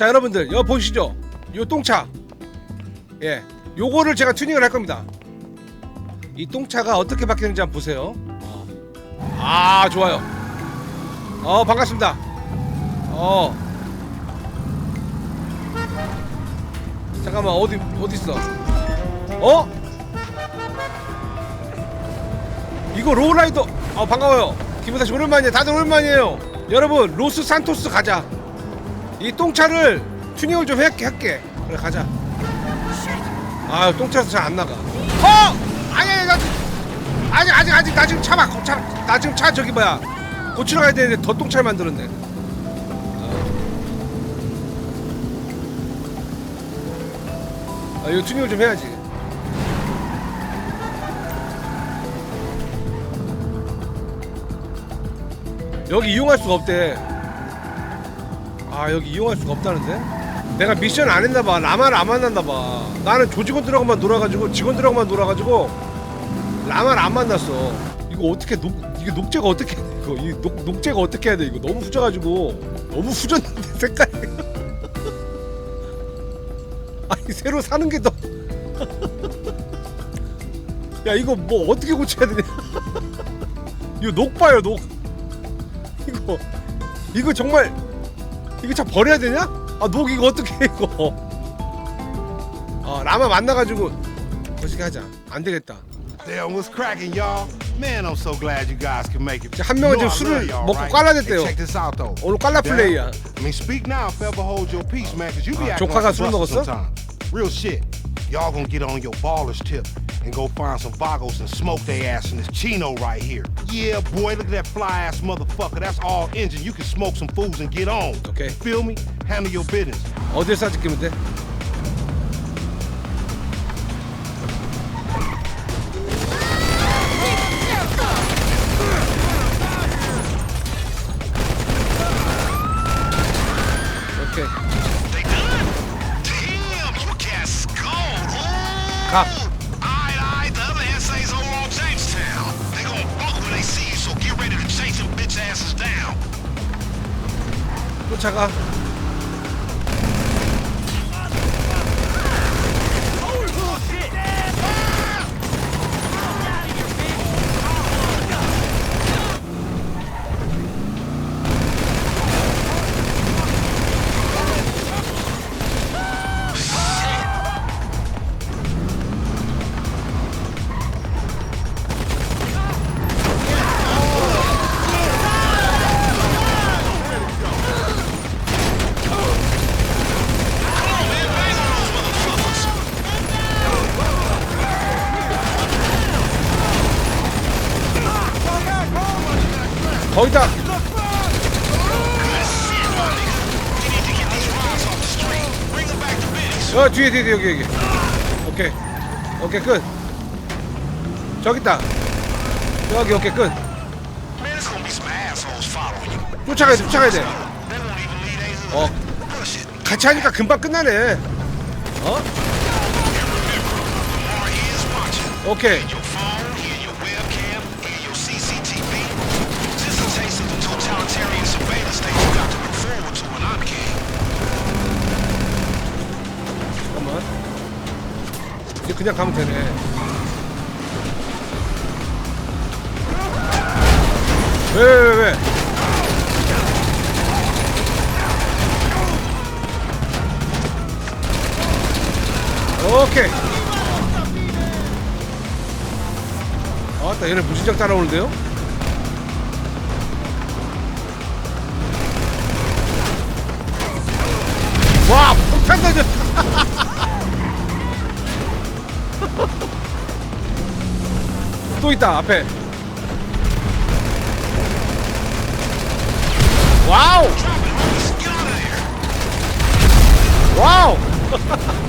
자 여러분들 여기 보시죠. 요 똥차. 예 요거를 제가 튜닝을 할 겁니다. 이 똥차가 어떻게 바뀌는지 한번 보세요. 어. 아 좋아요. 어 반갑습니다. 어. 잠깐만 어디 어디 있어? 어? 이거 로우라이더. 어 반가워요. 김우사 씨 오랜만이에요. 다들 오랜만이에요. 여러분 로스 산토스 가자 이 똥차를 튜닝을 좀 할게 할게. 그래 가자. 아 똥차에서 잘 안 나가. 어! 아니 아니 나 아직 아직 아직 나 지금 차봐 차나 지금 차 저기 뭐야. 고치러 가야 되는데 더 똥차를 만들었네. 아 이거 튜닝을 좀 해야지. 여기 이용할 수가 없대 아 여기 이용할 수가 없다는데? 내가 미션 안 했나봐. 라마를 안 만났나봐. 나는 조직원들하고만 놀아가지고 직원들하고만 놀아가지고 라마를 안 만났어. 이거 어떻게 녹 이게 녹제가 어떻게 해야 돼 이거 이 녹, 녹제가 어떻게 해야 돼? 이거 너무 후져가지고 너무 후졌는데 색깔이. 아니 새로 사는 게 더. 야 이거 뭐 어떻게 고쳐야 되냐? 이거 녹 봐요 녹. 이거 이거 정말 이거 차 버려야 되냐? 아녹 이거 어떻게 해 이거 어 라마 만나가지고 거시기 하자 안 되겠다 Damn, what's cracking, y'all? Man, I'm so glad you guys can make it. 한 명은 지금 술을 먹고? 깔라댔대요. 오늘 깔라? 플레이야 I mean, speak now if ever hold your peace, man, because you be 아, acting 조카가 술 먹었어? sometimes. Real shit. Y'all gonna get on your baller's tip and go find some vagos and smoke their ass in this chino right here. Yeah, boy, look at that fly ass motherfucker. That's all engine. You can smoke some fools and get on. Okay. Feel me? Handle your business. 어딜 싸지키면 돼? 쫓아가 거기다 어 뒤에 뒤에 여기 여기 오케이 오케이 끝 저기 있다 여기 오케이 끝. 쫓아가야 돼 쫓아가야 돼어. 같이 하니까 금방 끝나네 어. 오케이 그냥 가면 되네 왜 왜, 왜, 왜? 오케이 아따 얘네 무진장 따라오는데요? 와 폭탄 던져 또 있다 앞에. 와우. 와우!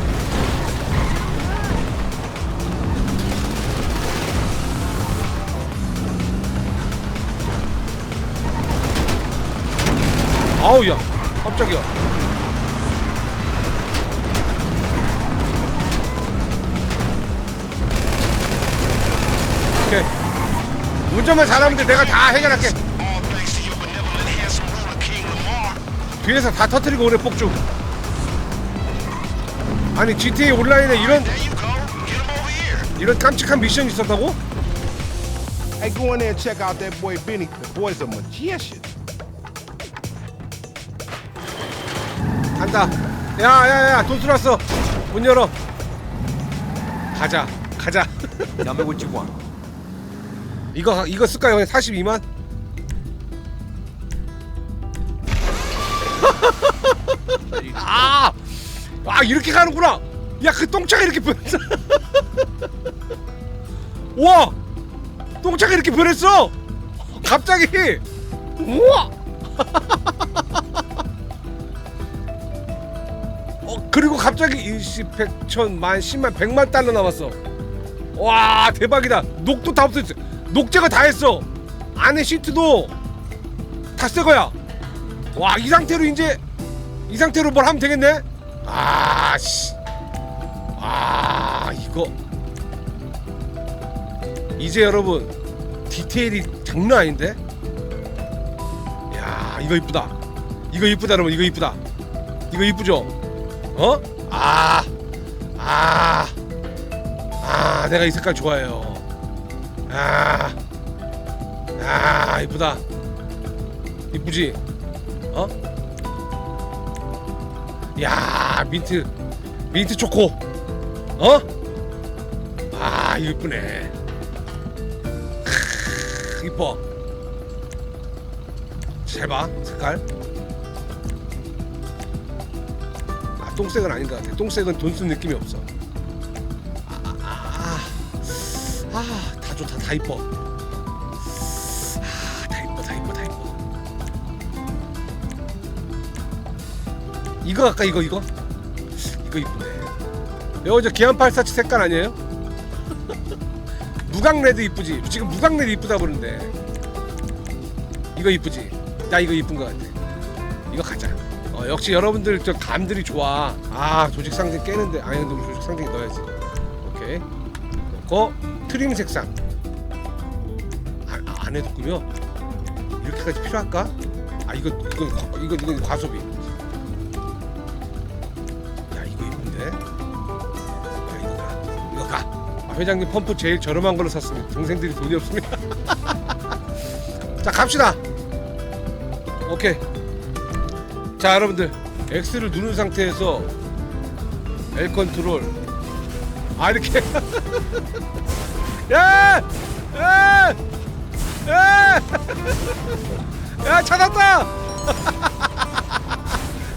아우 야. 깜짝이야 오케이 운전만 잘하면 돼 내가 다 해결할게. 뒤에서 다 터뜨리고 오래 폭죽 아니 GTA 온라인에 이런. 이런 깜찍한 미션이 있었다고? Hey, go in there and check out that boy Benny. The boy's a magician. 간다. 야야야 돈 들어왔어. 문 열어. 가자 가자. Tell me what you want. 이거 이거 쓸까요? 그냥 42만? 아, 아 이렇게 가는구나. 야 그 똥차가 이렇게 변했어. 와, 똥차가 이렇게 변했어. 갑자기. 우와. 어 그리고 갑자기 일시 백천 만 십만 백만 달러 남았어. 와 대박이다 녹도 다 없어졌어 녹제가 다 했어. 안에 시트도 다 새 거야. 와 이 상태로 이제 이 상태로 뭘 하면 되겠네? 아 씨. 아 이거. 이제 여러분 디테일이 장난 아닌데? 야 이거 이쁘다. 이거 이쁘다 여러분. 이거 이쁘다. 이거 이쁘죠? 어? 아 아. 아 내가 이 색깔 좋아해요 아, 아 이쁘다. 이쁘지? 어? 야 민트 민트 초코. 어? 아 이쁘네. 크, 이뻐. 잘봐 색깔. 아 똥색은 아닌 것 같아. 똥색은 돈 쓴 느낌이 없어. 아, 다 좋다, 다 이뻐. 아, 다 이뻐, 다 이뻐, 다 이뻐. 이거 아까 이거 이거 이거 이쁘네. 이거 저 기안 847 색깔 아니에요? 무광 레드 이쁘지? 지금 무광 레드 이쁘다 그러는데 이거 이쁘지? 나 이거 이쁜 것 같아. 이거 가자. 어, 역시 여러분들 저 감들이 좋아. 아 조직 상징 깨는데 아니 근데 우리 조직 상징 넣어야지. 오케이. 넣고 트림 색상 안, 해도 꾸며 이렇게까지 필요할까? 아 이거 이거 이거 이거 과소비. 야 이거 이쁜데? 야 이거 가. 이거 가. 아, 회장님 펌프 제일 저렴한 걸로 샀습니다. 동생들이 돈이 없습니다. 자 갑시다. 오케이. 자 여러분들. X를 누른 상태에서 L 컨트롤. 아 이렇게. 야! 야! 야! 야, 찾았다!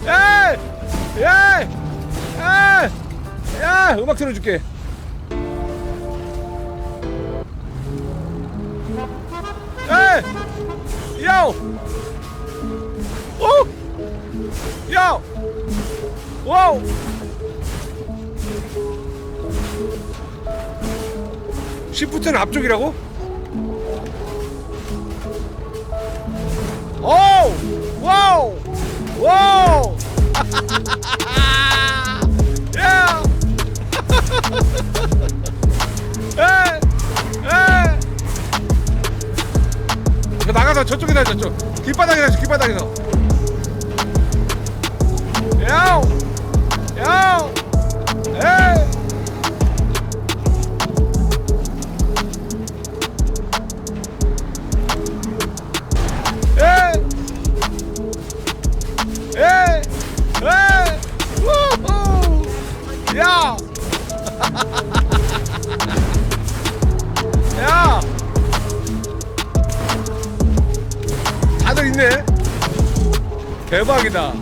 야! 야! 야! 야! 음악 틀어줄게. 야! 야! 오! 야! 와우! 시프트는 앞쪽이라고? 야! 나가서 저쪽에다 저쪽. 길바닥에다 줘, 길바닥에서 대박이다.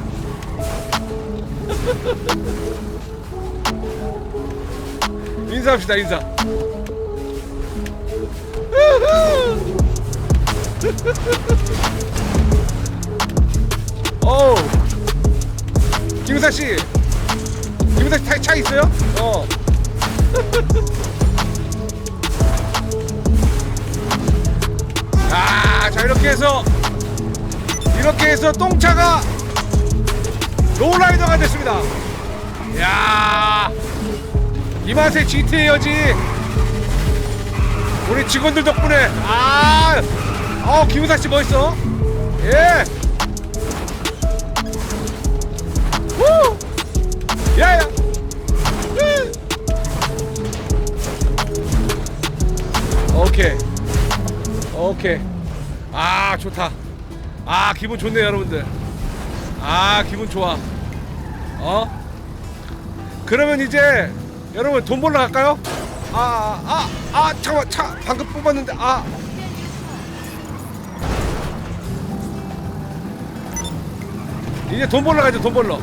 인사합시다, 인사. 어우 김우사 씨 김우사 씨 차, 차 있어요? 어 아, 자 이렇게 해서 이렇게 해서 똥차가 롤라이더가 됐습니다. 야, 이 맛에 GTA여지. 우리 직원들 덕분에 아, 어 김우사 씨 멋있어. 예. 우. 야. 야. 오케이 오케이 아 좋다 아 기분 좋네요 여러분들. 아 기분 좋아. 어? 그러면 이제 여러분 돈 벌러 갈까요? 아 아 아 잠깐만. 차 방금 뽑았는데 아. 이제 돈 벌러 가죠 돈 벌러